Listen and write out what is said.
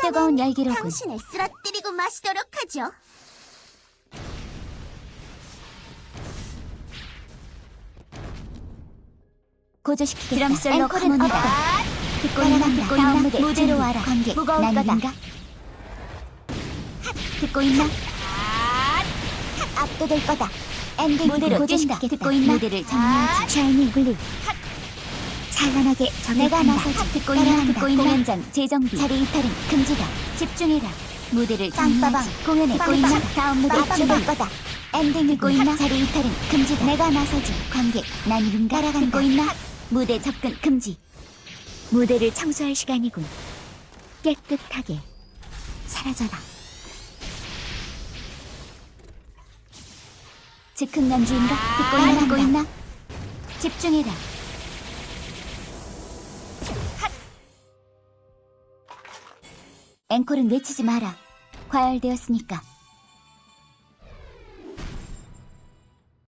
뜨거운 열기로군. 당신을 쓰러뜨리고 마시도록 하죠. 고조시키겠다. 드럼솔로 가문이다. 없다. 듣고 있나? 따라간다. 듣고 있나? 무대 무대로. 와라. 관객, 무거울 거다. 난인가? 듣고 있나? 압도될 거다. 엔딩 무대로 고조시키겠다. 뛴다. 듣고 있나? 무대를 아. 정리하지. 샤이닝 블루. 찬란하게 내가. 나서지. 듣고? 따라간다. 듣고 있나? 공연장 재정비. 자리 이탈은 금지다. 집중해라. 무대를 빵빠방. 정리하지. 공연에? 빵빠방. 다음 무대 출발. 거다. 엔딩 듣고 있나? 자리 이탈은 금지다. 내가 나서지. 관객 난인가? 따라간다. 듣고 있나? 무대 접근 금지. 무대를 청소할 시간이군. 깨끗하게 사라져라. 즉흥난주인가? 듣고 있나? 듣고 있나? 집중해라. 앵콜은 외치지 마라. 과열되었으니까.